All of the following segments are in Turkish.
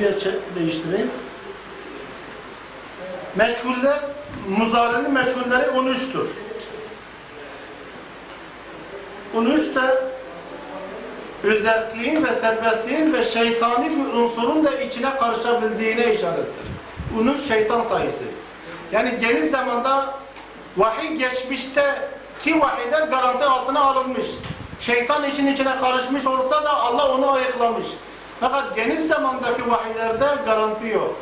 diye değiştireyim. Meçhuller, muzarinin meçhulleri 13'tür. 13 de özelliğin ve serbestliğin ve şeytani bir unsurun da içine karışabildiğine işarettir. 13 şeytan sayısı. Yani geniş zamanda vahiy geçmişte ki vahiyler garanti altına alınmış. Şeytan işin içine karışmış olsa da Allah onu ayıklamış. Fakat geniş zamandaki vahiylerde garanti yok.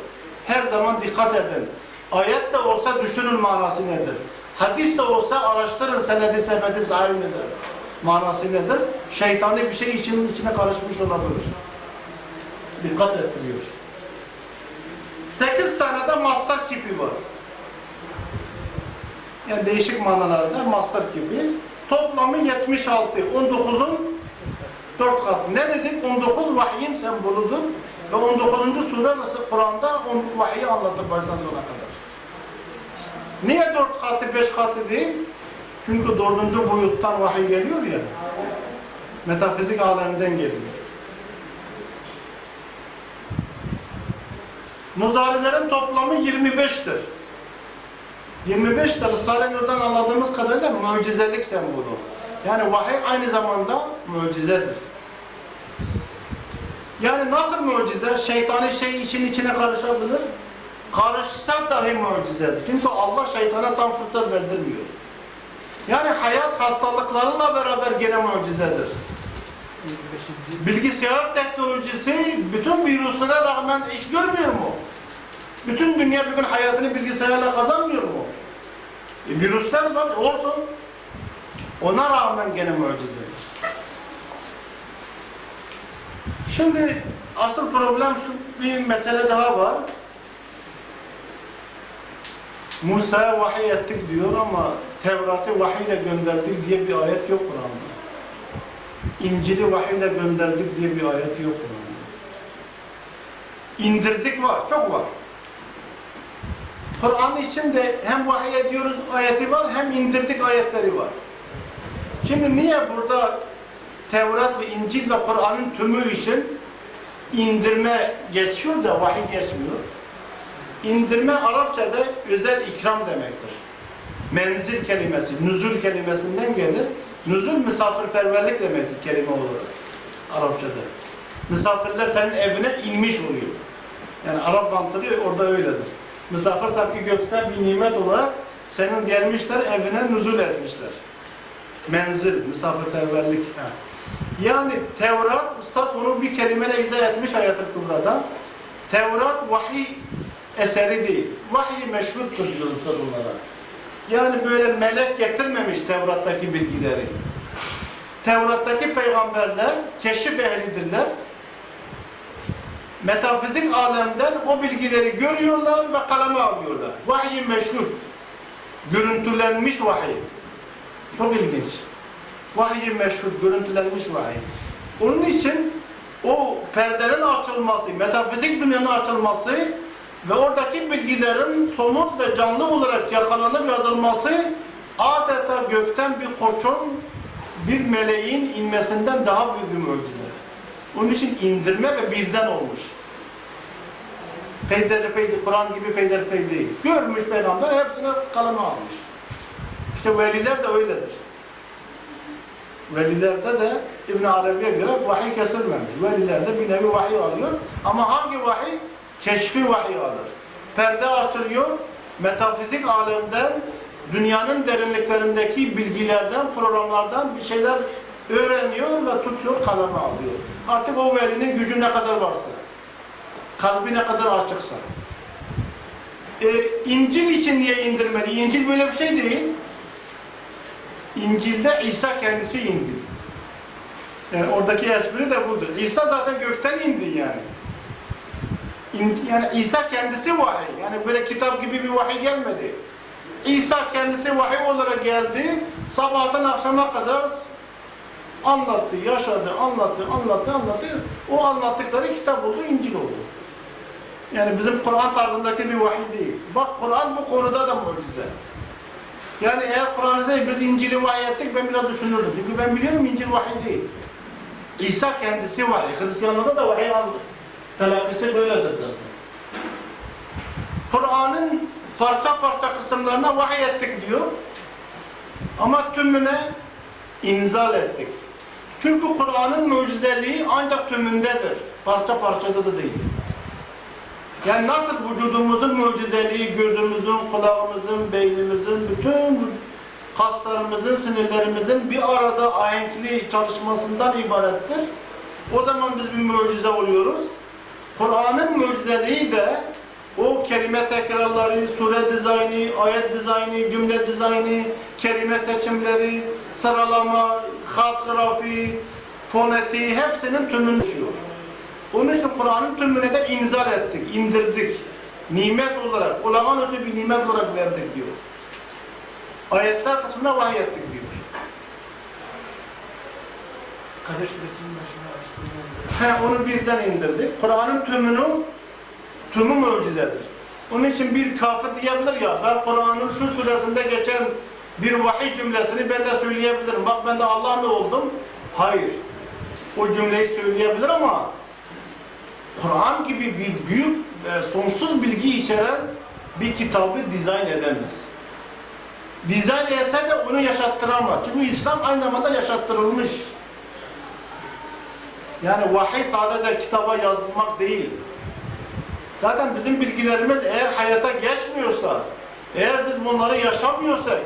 Her zaman dikkat edin. Ayet de olsa düşünün manası nedir? Hadis de olsa araştırın senedi sepeti sahih nedir? Manası nedir? Şeytani bir şey için içine karışmış olabilir. Dikkat ettiriyor. Sekiz tane de mastar kipi var. Yani değişik manalarda mastar kipi. Toplamı 76. 19'un 4 kat. Ne dedik? 19 vahyin sembolüdür. Ve 19. sure Kur'an'da on vahiyi anlatır baştan sona kadar. Niye 4 katı 5 katı değil? Çünkü dördüncü boyuttan vahiy geliyor ya. Metafizik aleminden geliyor. Muzarilerin toplamı 25'tir. 25 de Risale-i Nur'dan anladığımız kadarıyla mucizelik sembolü. Yani vahiy aynı zamanda mucizedir. Yani nasıl mucize? Şeytani şey işin içine karışabilir. Karışsa dahi mucizedir. Çünkü Allah şeytana tam fırsat verdirmiyor. Yani hayat hastalıklarıyla beraber gene mucizedir. Bilgisayar teknolojisi bütün virüslere rağmen iş görmüyor mu? Bütün dünya bugün hayatını bilgisayarla kazanmıyor mu? E, virüsler var, olsun. Ona rağmen gene mucizedir. Şimdi asıl problem şu bir mesele daha var. Musa'ya vahiy ettik diyor ama Tevrat'ı vahiyle gönderdik diye bir ayet yok Kur'an'da. İncil'i vahiyle gönderdik diye bir ayet yok Kur'an'da. İndirdik var, çok var. Kur'an içinde hem vahiy ediyoruz ayeti var hem indirdik ayetleri var. Şimdi niye burada Tevrat ve İncil ve Kur'an'ın tümü için indirme geçiyor da vahiy geçmiyor? İndirme Arapçada özel ikram demektir. Menzil kelimesi, nüzul kelimesinden gelir. Nüzul misafirperverlik demektir kelime olarak Arapçada. Misafirler senin evine inmiş oluyor. Yani Arap mantığı orada öyledir. Misafir sanki gökten bir nimet olarak senin gelmişler evine nüzul etmişler. Menzil, misafirperverlik. Ha. Yani Tevrat, Üstad bunu bir kelimeyle izah etmiş ayet-i kübrada. Tevrat vahiy eseri değil. Vahiy meşhurtur diyor Üstad onlara. Yani böyle melek getirmemiş Tevrat'taki bilgileri. Tevrat'taki peygamberler keşif ehlidirler. Metafizik alemden o bilgileri görüyorlar ve kaleme alıyorlar. Vahiy meşhur. Görüntülenmiş vahiy. Çok ilginç. Vahiy meşhur, görüntülenmiş vahiy. Onun için o perdenin açılması, metafizik dünyanın açılması ve oradaki bilgilerin somut ve canlı olarak yakalanıp yazılması adeta gökten bir koçun, bir meleğin inmesinden daha büyük bir mucize. Onun için indirme ve birden olmuş. Peyderpey, Kur'an gibi peyderpey değil. Görmüş peygamber hepsini kaleme almış. İşte veliler de öyledir. Velilerde de İbn Arabi'ye göre vahiy kesilmemiş. Velilerde bir nevi vahiy alıyor. Ama hangi vahiy? Keşfi vahiy alır. Perde açılıyor. Metafizik alemden dünyanın derinliklerindeki bilgilerden, programlardan bir şeyler öğreniyor ve tutuyor, kaleme alıyor. Artık o velinin gücü ne kadar varsa, kalbi ne kadar açıksa. Ee, İncil için niye indirmedi? İncil böyle bir şey değil. İncil'de İsa kendisi indi. Yani oradaki espri de budur. İsa zaten gökten indi yani. İn- yani İsa kendisi vahiy. Yani böyle kitap gibi bir vahiy gelmedi. İsa kendisi vahiy olarak geldi. Sabahtan akşama kadar anlattı, yaşadı, anlattı, anlattı, anlattı. O anlattıkları kitap oldu, İncil oldu. Yani bizim Kur'an tarzındaki bir vahiy değil. Bak Kur'an bu konuda da mucize. Yani eğer Kur'an'ı biz İncil'i vahiy ettik ben biraz düşünürdüm. Çünkü ben biliyorum İncil vahiy değil. İsa kendisi vahiy. Hristiyanlıkta da vahiy aldı. Telakkisi böyledir zaten. Kur'an'ın parça parça kısımlarına vahiy ettik diyor. Ama tümüne inzal ettik. Çünkü Kur'an'ın mucizeliği ancak tümündedir. Parça parçada da değil. Yani nasıl vücudumuzun mucizeliği, gözümüzün, kulağımızın, beynimizin, bütün kaslarımızın, sinirlerimizin bir arada ahenkli çalışmasından ibarettir. O zaman biz bir mucize oluyoruz. Kur'an'ın mucizeliği de o kelime tekrarları, sure dizaynı, ayet dizaynı, cümle dizaynı, kelime seçimleri, sıralama, hat grafiği, fonetiği hepsinin tümünü düşüyor. Onun için Kur'an'ın tümüne de inzal ettik, indirdik. Nimet olarak, olağanüstü bir nimet olarak verdik diyor. Ayetler kısmına vahiy ettik diyor. Kadir Suresinin başına He, onu birden indirdik. Kur'an'ın tümünü, tümü mucizedir. Onun için bir kafir diyebilir ya, ben Kur'an'ın şu suresinde geçen bir vahiy cümlesini ben de söyleyebilirim. Bak ben de Allah mı oldum? Hayır. O cümleyi söyleyebilir ama Kur'an gibi bir büyük ve sonsuz bilgi içeren bir kitabı dizayn edemez. Dizayn etse de onu yaşattıramaz. Çünkü İslam aynı zamanda yaşattırılmış. Yani vahiy sadece kitaba yazılmak değil. Zaten bizim bilgilerimiz eğer hayata geçmiyorsa, eğer biz bunları yaşamıyorsak,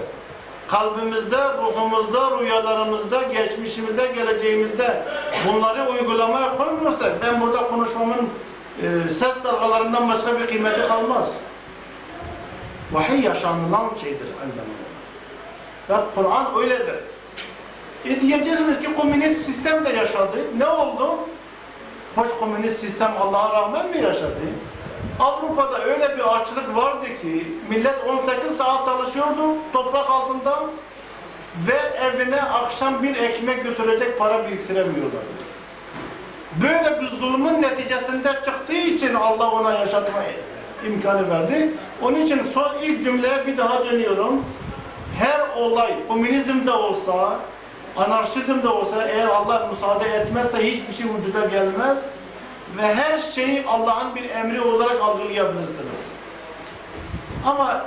kalbimizde, ruhumuzda, rüyalarımızda, geçmişimizde, geleceğimizde bunları uygulamaya koymuyorsak, ben burada konuşmamın e, ses dalgalarından başka bir kıymeti kalmaz. Vahiy yaşanılan şeydir aynı zamanda. Ve Kur'an öyledir. E diyeceksiniz ki komünist sistem de yaşadı. Ne oldu? Hoş komünist sistem Allah'a rağmen mi yaşadı? Avrupa'da öyle bir açlık vardı ki millet 18 saat çalışıyordu toprak altında ve evine akşam bir ekmek götürecek para biriktiremiyorlardı. Böyle bir zulmün neticesinde çıktığı için Allah ona yaşatma imkanı verdi. Onun için son ilk cümleye bir daha dönüyorum. Her olay komünizm de olsa, anarşizm de olsa eğer Allah müsaade etmezse hiçbir şey vücuda gelmez ve her şeyi Allah'ın bir emri olarak algılayabilirsiniz. Ama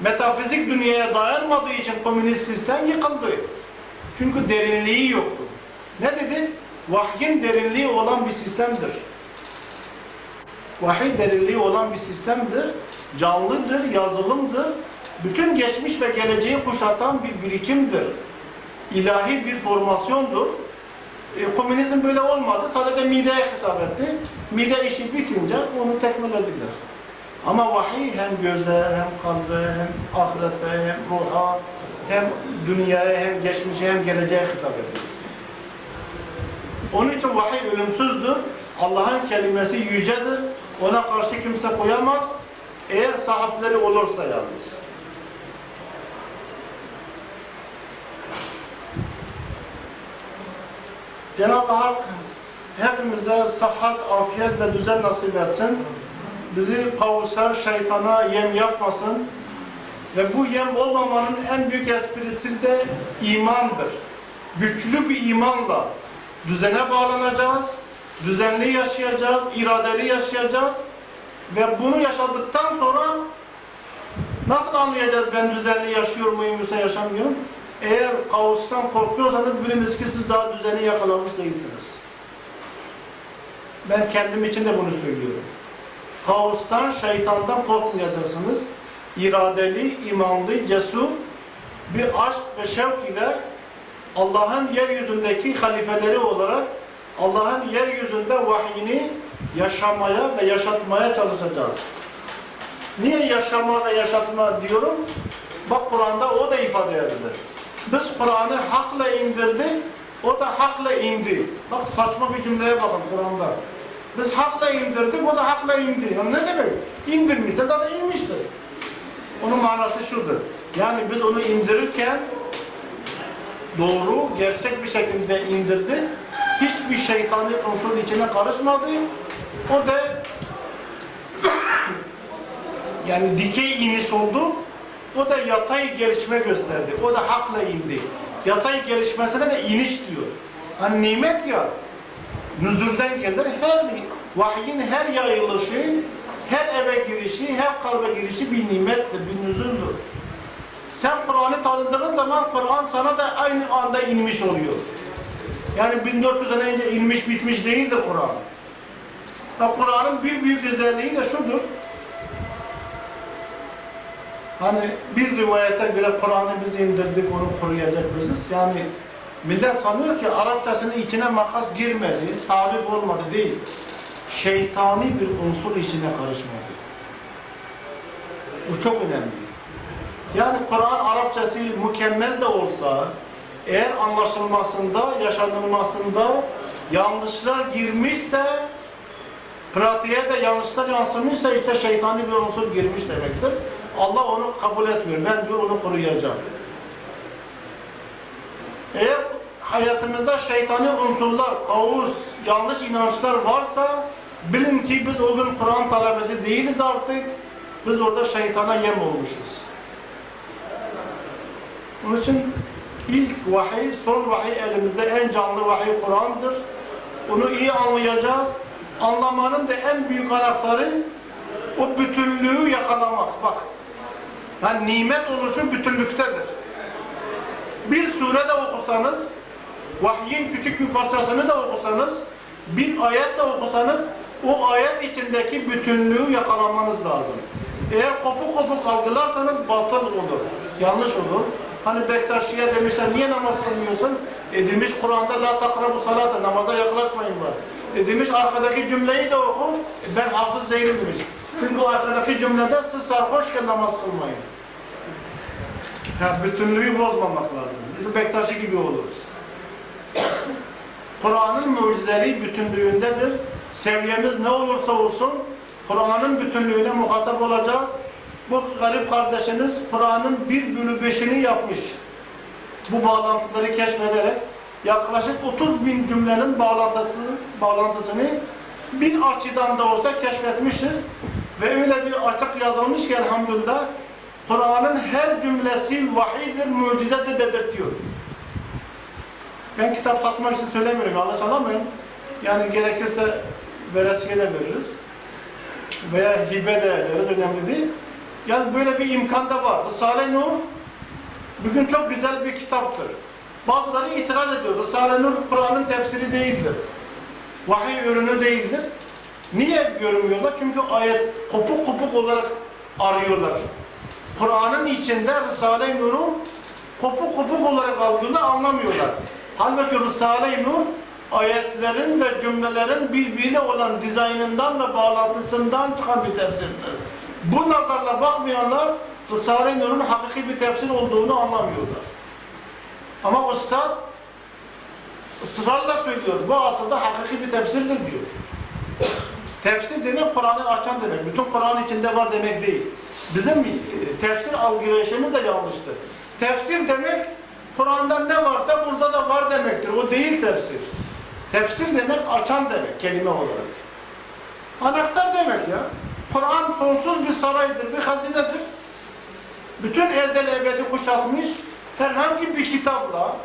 metafizik dünyaya dayanmadığı için komünist sistem yıkıldı. Çünkü derinliği yoktu. Ne dedik? Vahyin derinliği olan bir sistemdir. Vahiy derinliği olan bir sistemdir. Canlıdır, yazılımdır. Bütün geçmiş ve geleceği kuşatan bir birikimdir. İlahi bir formasyondur. E, komünizm böyle olmadı. Sadece mideye hitap etti. Mide işi bitince onu tekmelediler. Ama vahiy hem göze, hem kalbe, hem ahirete, hem ruha, hem dünyaya, hem geçmişe, hem geleceğe hitap ediyor. Onun için vahiy ölümsüzdür. Allah'ın kelimesi yücedir. Ona karşı kimse koyamaz. Eğer sahipleri olursa yalnız. Cenab-ı Hak hepimize sıhhat, afiyet ve düzen nasip etsin. Bizi kavusa, şeytana yem yapmasın. Ve bu yem olmamanın en büyük esprisi de imandır. Güçlü bir imanla düzene bağlanacağız, düzenli yaşayacağız, iradeli yaşayacağız ve bunu yaşadıktan sonra nasıl anlayacağız ben düzenli yaşıyor muyum yoksa yaşamıyorum? Eğer kaostan korkuyorsanız biliniz ki siz daha düzeni yakalamış değilsiniz. Ben kendim için de bunu söylüyorum. Kaostan, şeytandan korkmayacaksınız. İradeli, imanlı, cesur bir aşk ve şevk ile Allah'ın yeryüzündeki halifeleri olarak Allah'ın yeryüzünde vahyini yaşamaya ve yaşatmaya çalışacağız. Niye yaşama ve yaşatma diyorum? Bak Kur'an'da o da ifade edilir. Biz Kur'an'ı hakla indirdik, o da hakla indi. Bak saçma bir cümleye bakın Kur'an'da. Biz hakla indirdik, o da hakla indi. Yani ne demek? İndirmişse zaten inmiştir. Onun manası şudur. Yani biz onu indirirken doğru, gerçek bir şekilde indirdi. Hiçbir şeytani unsur içine karışmadı. O da yani dikey iniş oldu. O da yatay gelişme gösterdi. O da hakla indi. Yatay gelişmesine de iniş diyor. Hani nimet ya, nüzulden gelir. Her Vahyin her yayılışı, her eve girişi, her kalbe girişi bir nimettir, bir nüzuldür. Sen Kur'an'ı tanıdığın zaman Kur'an sana da aynı anda inmiş oluyor. Yani 1400 sene önce inmiş bitmiş değildir Kur'an. Ha, Kur'an'ın bir büyük özelliği de şudur. Hani bir rivayete göre Kur'an'ı biz indirdik, onu koruyacak biziz. Yani millet sanıyor ki Arapçasının içine makas girmedi, tarif olmadı değil. Şeytani bir unsur içine karışmadı. Bu çok önemli. Yani Kur'an Arapçası mükemmel de olsa, eğer anlaşılmasında, yaşanılmasında yanlışlar girmişse, pratiğe de yanlışlar yansımışsa işte şeytani bir unsur girmiş demektir. Allah onu kabul etmiyor. Ben diyor onu koruyacağım. Eğer hayatımızda şeytani unsurlar, kavus, yanlış inançlar varsa bilin ki biz o gün Kur'an talebesi değiliz artık. Biz orada şeytana yem olmuşuz. Onun için ilk vahiy, son vahiy elimizde en canlı vahiy Kur'an'dır. Bunu iyi anlayacağız. Anlamanın da en büyük anahtarı o bütünlüğü yakalamak. Bak, yani nimet oluşu bütünlüktedir. Bir sure de okusanız, vahyin küçük bir parçasını da okusanız, bir ayet de okusanız, o ayet içindeki bütünlüğü yakalamanız lazım. Eğer kopuk kopuk algılarsanız batıl olur, yanlış olur. Hani Bektaşi'ye demişler, niye namaz kılmıyorsun? E demiş Kur'an'da la takrabu salata, namaza yaklaşmayın var. E demiş arkadaki cümleyi de oku, ben hafız değilim demiş. Çünkü arkadaki cümlede siz sarhoşken namaz kılmayın. Ya bütünlüğü bozmamak lazım. Biz Bektaşi gibi oluruz. Kur'an'ın mucizeli bütünlüğündedir. Seviyemiz ne olursa olsun Kur'an'ın bütünlüğüne muhatap olacağız. Bu garip kardeşiniz Kur'an'ın bir bölü beşini yapmış. Bu bağlantıları keşfederek yaklaşık 30 bin cümlenin bağlantısını, bağlantısını bir açıdan da olsa keşfetmişiz. Ve öyle bir açık yazılmış ki elhamdülillah Kur'an'ın her cümlesi vahiydir, mucizedir dedirtiyor. Ben kitap satmak için söylemiyorum, yanlış anlamayın. Yani gerekirse veresiye de veririz. Veya hibe de ederiz, önemli değil. Yani böyle bir imkan da var. Risale-i Nur bugün çok güzel bir kitaptır. Bazıları itiraz ediyor. Risale-i Nur Kur'an'ın tefsiri değildir. Vahiy ürünü değildir. Niye görmüyorlar? Çünkü ayet kopuk kopuk olarak arıyorlar. Kur'an'ın içinde Risale-i Nur'u kopuk kopuk olarak algılıyorlar, anlamıyorlar. Halbuki Risale-i Nur ayetlerin ve cümlelerin birbiriyle olan dizaynından ve bağlantısından çıkan bir tefsirdir. Bu nazarla bakmayanlar Risale-i Nur'un hakiki bir tefsir olduğunu anlamıyorlar. Ama Ustad ısrarla söylüyor. Bu aslında hakiki bir tefsirdir diyor. Tefsir demek Kur'an'ı açan demek. Bütün Kur'an içinde var demek değil. Bizim e, tefsir algılayışımız da yanlıştır. Tefsir demek Kur'an'da ne varsa burada da var demektir. O değil tefsir. Tefsir demek açan demek kelime olarak. Anahtar demek ya. Kur'an sonsuz bir saraydır, bir hazinedir. Bütün ezel ebedi kuşatmış herhangi bir kitapla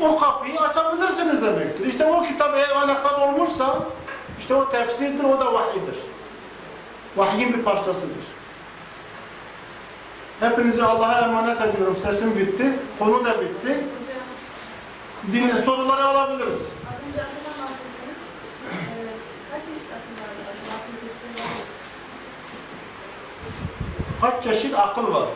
o kapıyı açabilirsiniz demektir. İşte o kitap eğer anahtar olmuşsa işte o tefsirdir, o da vahiydir. Vahyin bir parçasıdır. Hepinizi Allah'a emanet ediyorum. Sesim bitti. Konu da bitti. Dinle, soruları alabiliriz. az önce akıldan bahsettiniz. Kaç çeşit akıl var? Kaç çeşit akıl var?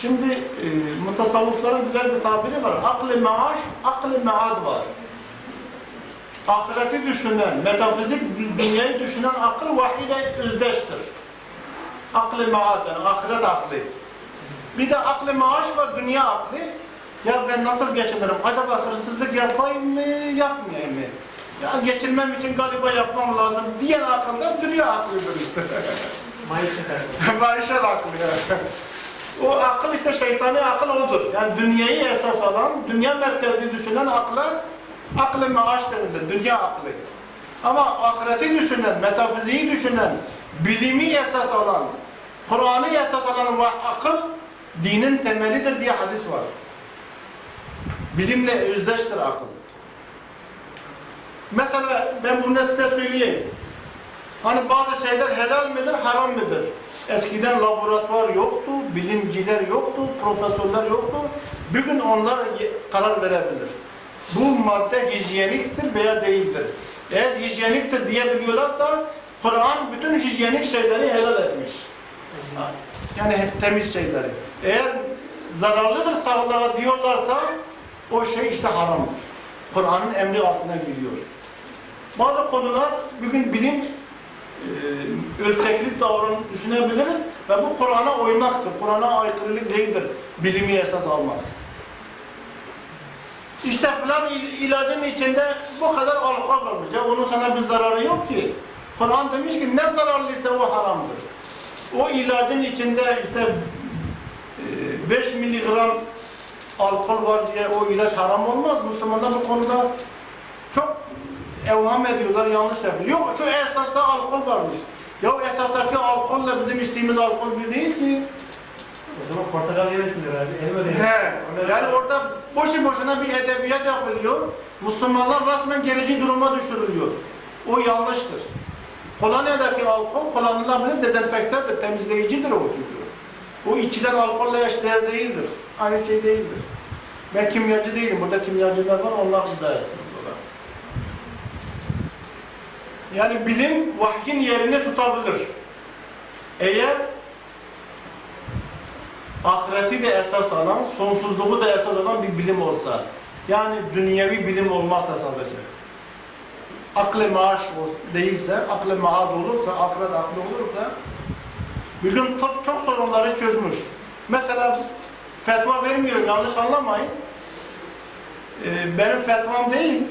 Şimdi e, mutasavvıfların güzel bir tabiri var. Aklı maaş, aklı maad var. Ahireti düşünen, metafizik dünyayı düşünen akıl vahiyle özdeştir. Aklı maad yani ahiret aklı. Bir de aklı maaş var, dünya aklı. Ya ben nasıl geçinirim? Acaba hırsızlık yapayım mı, yapmayayım mı? Ya geçinmem için galiba yapmam lazım diyen akılda dünya aklıdır işte. Maişet. Maişet aklı yani. O akıl işte şeytani akıl odur. Yani dünyayı esas alan, dünya merkezli düşünen akla aklı maaş denilir, dünya aklı. Ama ahireti düşünen, metafiziği düşünen, bilimi esas alan, Kur'an'ı esas alan ve akıl dinin temelidir diye hadis var. Bilimle özdeştir akıl. Mesela ben bunu size söyleyeyim. Hani bazı şeyler helal midir, haram mıdır? Eskiden laboratuvar yoktu, bilimciler yoktu, profesörler yoktu. Bugün onlar karar verebilir. Bu madde hijyeniktir veya değildir. Eğer hijyeniktir diyebiliyorlarsa Kur'an bütün hijyenik şeyleri helal etmiş. Yani hep temiz şeyleri. Eğer zararlıdır sağlığa diyorlarsa o şey işte haramdır. Kur'an'ın emri altına giriyor. Bazı konular bugün bilim e, ölçekli davran düşünebiliriz ve bu Kur'an'a uymaktır. Kur'an'a aykırılık değildir. Bilimi esas almak. İşte filan il- ilacın içinde bu kadar alkol varmış. Ya onun sana bir zararı yok ki. Kur'an demiş ki ne zararlıysa o haramdır. O ilacın içinde işte e, 5 miligram alkol var diye o ilaç haram olmaz. Müslümanlar bu konuda çok evham ediyorlar, yanlış yapıyor. Yok şu esasda alkol varmış. Ya esastaki alkolle bizim içtiğimiz alkol bir değil ki. O zaman portakal yemesin herhalde. Elma da. He. Yani orada boşu boşuna bir edebiyat yapılıyor. Müslümanlar resmen gerici duruma düşürülüyor. O yanlıştır. Kolonya'daki alkol kullanılabilir dezenfektandır, temizleyicidir o çünkü. O içilen alkolle eşdeğer değildir. Aynı şey değildir. Ben kimyacı değilim. Burada kimyacılar var, onlar izah etsin. Yani bilim vahyin yerini tutabilir. Eğer ahireti de esas alan, sonsuzluğu da esas alan bir bilim olsa, yani dünyevi bilim olmazsa sadece, aklı maaş değilse, aklı maad olursa, ahiret aklı olursa, bugün tıp çok sorunları çözmüş. Mesela fetva vermiyorum, yanlış anlamayın. Ee, benim fetvam değil.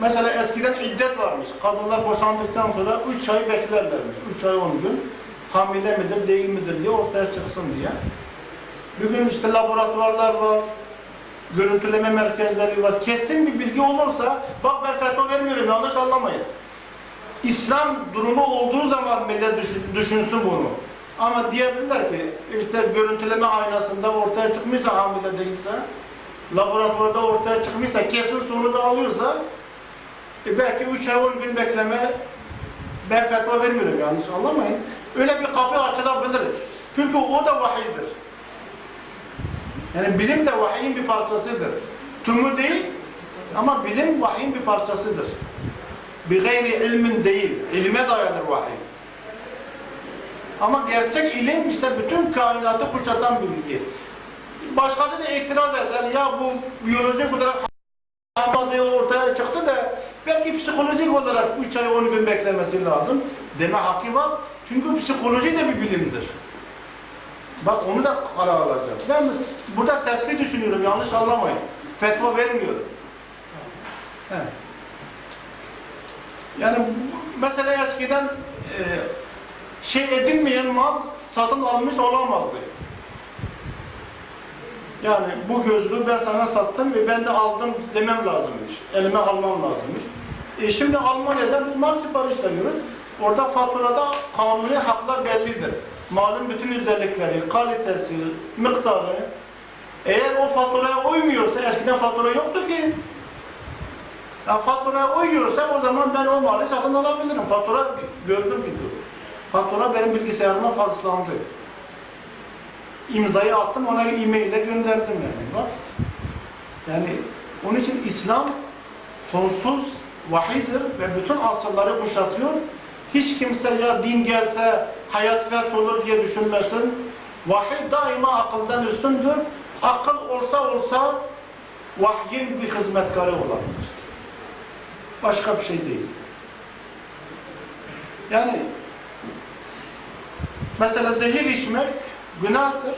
Mesela eskiden iddet varmış. Kadınlar boşandıktan sonra 3 ay beklerlermiş. 3 ay 10 gün. Hamile midir, değil midir diye ortaya çıksın diye. Bugün işte laboratuvarlar var. Görüntüleme merkezleri var. Kesin bir bilgi olursa, bak ben fetva vermiyorum, yanlış anlamayın. İslam durumu olduğu zaman millet düşün- düşünsün bunu. Ama diyebilirler ki işte görüntüleme aynasında ortaya çıkmışsa hamile değilse, laboratuvarda ortaya çıkmışsa, kesin sonucu alıyorsa e belki 3 ay 10 gün bekleme ben fetva vermiyorum yanlış anlamayın. Öyle bir kapı açılabilir. Çünkü o da vahiydir. Yani bilim de vahyin bir parçasıdır. Tümü değil ama bilim vahyin bir parçasıdır. Bir gayri ilmin değil. İlme dayanır vahiy. Ama gerçek ilim işte bütün kainatı kuşatan bilgi. Başkası da itiraz eder. Ya bu biyolojik olarak olmadığı ortaya çıktı da belki psikolojik olarak 3 ay 10 gün beklemesi lazım deme hakkı var. Çünkü psikoloji de bir bilimdir. Bak onu da ara alacağız. Ben burada sesli düşünüyorum, yanlış anlamayın. Fetva vermiyorum. He. Yani mesela eskiden e, şey edilmeyen mal satın almış olamazdı. Yani bu gözlüğü ben sana sattım ve ben de aldım demem lazımmış. Elime almam lazımmış. E şimdi Almanya'da biz mal sipariş veriyoruz. Orada faturada kanuni haklar bellidir. Malın bütün özellikleri, kalitesi, miktarı. Eğer o faturaya uymuyorsa, eskiden fatura yoktu ki. Ya faturaya uyuyorsa o zaman ben o malı satın alabilirim. Fatura gördüm çünkü. Fatura benim bilgisayarıma fakslandı. İmzayı attım, ona e-mail ile gönderdim yani. Bak. Yani onun için İslam sonsuz vahidir ve bütün asırları kuşatıyor. Hiç kimse ya din gelse hayat felç olur diye düşünmesin. Vahiy daima akıldan üstündür. Akıl olsa olsa vahyin bir hizmetkarı olabilir. Başka bir şey değil. Yani mesela zehir içmek günahtır.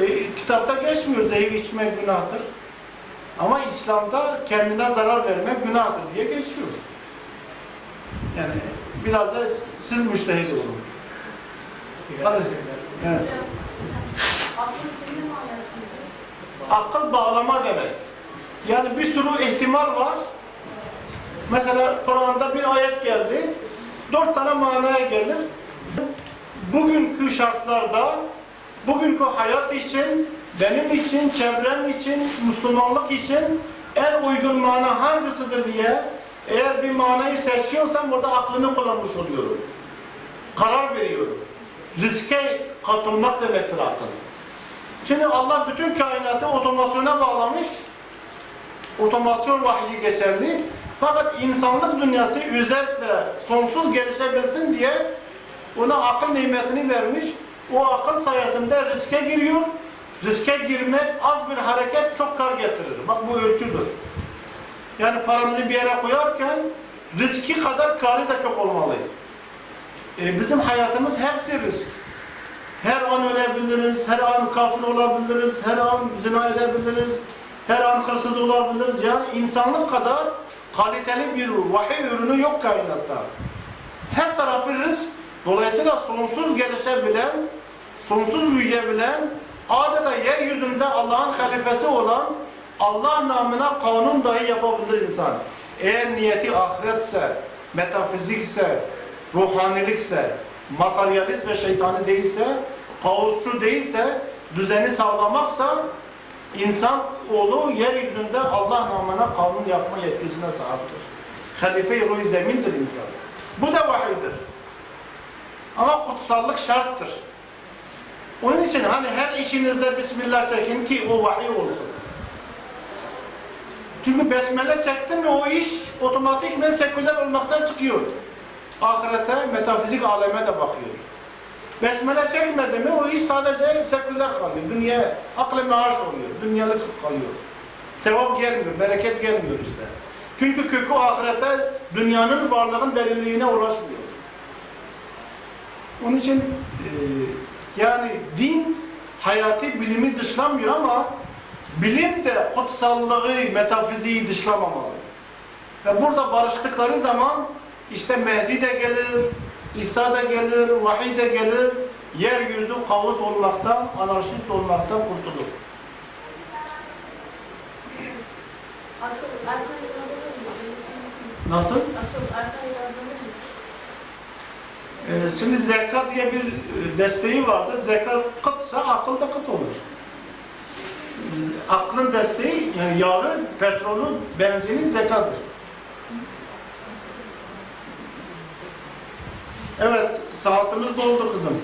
E, kitapta geçmiyor zehir içmek günahtır. Ama İslam'da kendine zarar vermek günahtır diye geçiyor. Yani biraz da siz müştehit olun. Sigara Evet. Akıl bağlama demek. Yani bir sürü ihtimal var. Mesela Kur'an'da bir ayet geldi. Dört tane manaya gelir. Bugünkü şartlarda, bugünkü hayat için, benim için, çevrem için, Müslümanlık için en uygun mana hangisidir diye eğer bir manayı seçiyorsam burada aklını kullanmış oluyorum. Karar veriyorum. Riske katılmak demektir akıl. Şimdi Allah bütün kainatı otomasyona bağlamış. Otomasyon vahyi geçerli. Fakat insanlık dünyası özellikle sonsuz gelişebilsin diye ona akıl nimetini vermiş. O akıl sayesinde riske giriyor. Riske girmek az bir hareket çok kar getirir. Bak bu ölçüdür. Yani paramızı bir yere koyarken riski kadar karı da çok olmalı. E, bizim hayatımız hepsi risk. Her an ölebiliriz, her an kafir olabiliriz, her an zina edebiliriz, her an hırsız olabiliriz. Yani insanlık kadar kaliteli bir vahiy ürünü yok kainatta. Her tarafı risk. Dolayısıyla sonsuz gelişebilen, sonsuz büyüyebilen, adeta yeryüzünde Allah'ın halifesi olan Allah namına kanun dahi yapabilir insan. Eğer niyeti ahiretse, metafizikse, ruhanilikse, materyalist ve şeytani değilse, kaosçu değilse, düzeni sağlamaksa, insan oğlu yeryüzünde Allah namına kanun yapma yetkisine sahiptir. Halife-i ruh zemindir insan. Bu da vahiydir. Ama kutsallık şarttır. Onun için hani her işinizde Bismillah çekin ki o vahiy olsun. Çünkü besmele çektin mi o iş otomatikmen seküler olmaktan çıkıyor. Ahirete, metafizik aleme de bakıyor. Besmele çekmedi mi o iş sadece seküler kalıyor. Dünya, aklı maaş oluyor. Dünyalık kalıyor. Sevap gelmiyor, bereket gelmiyor işte. Çünkü kökü ahirete dünyanın varlığın derinliğine ulaşmıyor. Onun için e, yani din hayati bilimi dışlamıyor ama bilim de kutsallığı, metafiziği dışlamamalı. Ve burada barıştıkları zaman işte Mehdi de gelir, İsa da gelir, vahiy de gelir, yeryüzü kaos olmaktan, anarşist olmaktan kurtulur. Nasıl? Ee, şimdi zekat diye bir e, desteği vardır. Zekat kıtsa akıl da kıt olur. Aklın desteği yani yağı, petrolün, benzinin zekattır. Evet, saatimiz doldu kızım.